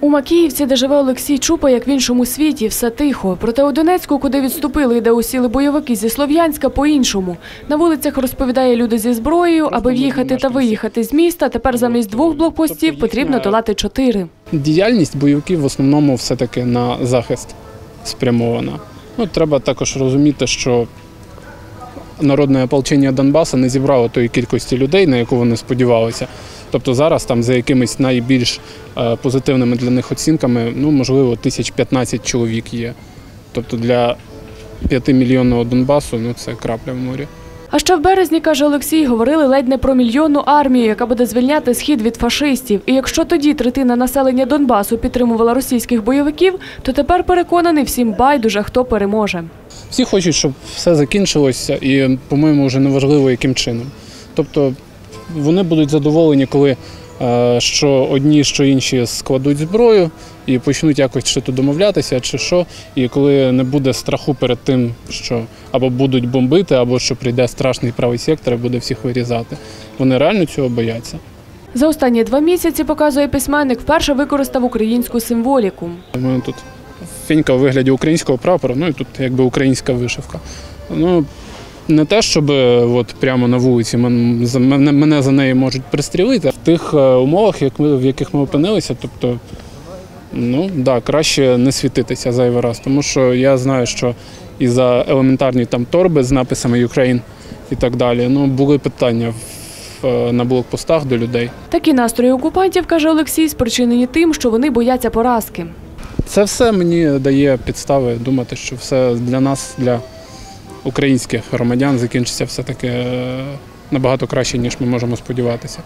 У Макіївці, де живе Олексій Чупа, як в іншому світі, все тихо. Проте у Донецьку, куди відступили і де усіли бойовики зі Слов'янська, по-іншому. На вулицях розповідає люди зі зброєю, аби в'їхати та виїхати з міста. Тепер замість двох блокпостів потрібно долати чотири. Діяльність бойовиків в основному все-таки на захист спрямована. Ну, треба також розуміти, що народне ополчення Донбасу не зібрало тої кількості людей, на яку вони сподівалися. Тобто зараз там за якимись найбільш е, позитивними для них оцінками, ну, можливо, тисяч 15 чоловік є. Тобто для 5-мільйонного Донбасу ну, це крапля в морі. А ще в березні, каже Олексій, говорили ледь не про мільйонну армію, яка буде звільняти схід від фашистів. І якщо тоді третина населення Донбасу підтримувала російських бойовиків, то тепер переконаний всім байдуже, хто переможе. Всі хочуть, щоб все закінчилося, і, по-моєму, вже не важливо, яким чином. Тобто вони будуть задоволені, коли е, що одні, що інші складуть зброю і почнуть якось чи то домовлятися, чи що. І коли не буде страху перед тим, що або будуть бомбити, або що прийде страшний правий сектор і буде всіх вирізати. Вони реально цього бояться. За останні два місяці, показує письменник, вперше використав українську символіку. Мене тут фінька у вигляді українського прапора, ну і тут якби українська вишивка. Ну, не те, щоб е, от прямо на вулиці мене, мене за неї можуть пристрілити. В тих е, умовах, як ми, в яких ми опинилися, тобто, ну да, краще не світитися зайвий раз. Тому що я знаю, що і за елементарні там торби з написами Ukraine і так далі, ну були питання е, на блокпостах до людей. Такі настрої окупантів, каже Олексій, спричинені тим, що вони бояться поразки. Це все мені дає підстави думати, що все для нас, для українських громадян, закінчиться все таки набагато краще, ніж ми можемо сподіватися.